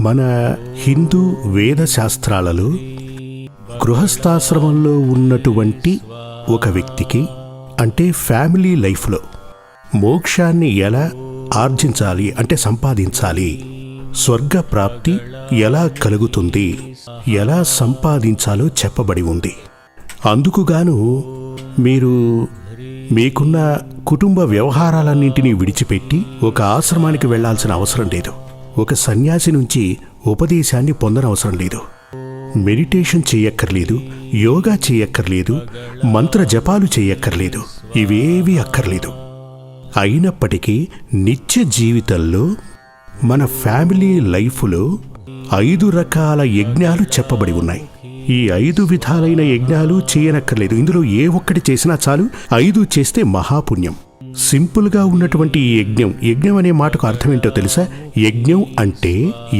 మన హిందూ వేద శాస్త్రాలలో గృహస్థాశ్రమంలో ఉన్నటువంటి ఒక వ్యక్తికి అంటే ఫ్యామిలీ లైఫ్లో మోక్షాన్ని ఎలా ఆర్జించాలి అంటే సంపాదించాలి స్వర్గ ప్రాప్తి ఎలా కలుగుతుంది ఎలా సంపాదించాలో చెప్పబడి ఉంది. అందుకుగాను మీరు మీకున్న కుటుంబ వ్యవహారాలన్నింటినీ విడిచిపెట్టి ఒక ఆశ్రమానికి వెళ్ళాల్సిన అవసరం లేదు. ఒక సన్యాసి నుంచి ఉపదేశాన్ని పొందనవసరం లేదు. మెడిటేషన్ చేయక్కర్లేదు యోగా చేయక్కర్లేదు మంత్ర జపాలు చేయక్కర్లేదు ఇవేవి అక్కర్లేదు. అయినప్పటికీ నిత్య జీవితంలో మన ఫ్యామిలీ లైఫ్లో ఐదు రకాల యజ్ఞాలు చెప్పబడి ఉన్నాయి. ఈ ఐదు విధాలైన యజ్ఞాలు చేయనక్కర్లేదు. ఇందులో ఏ ఒక్కటి చేసినా చాలు ఐదు చేస్తే మహాపుణ్యం. సింపుల్గా ఉన్నటువంటి ఈ యజ్ఞం. యజ్ఞం అనే మాటకు అర్థం ఏంటో తెలుసా? యజ్ఞం అంటే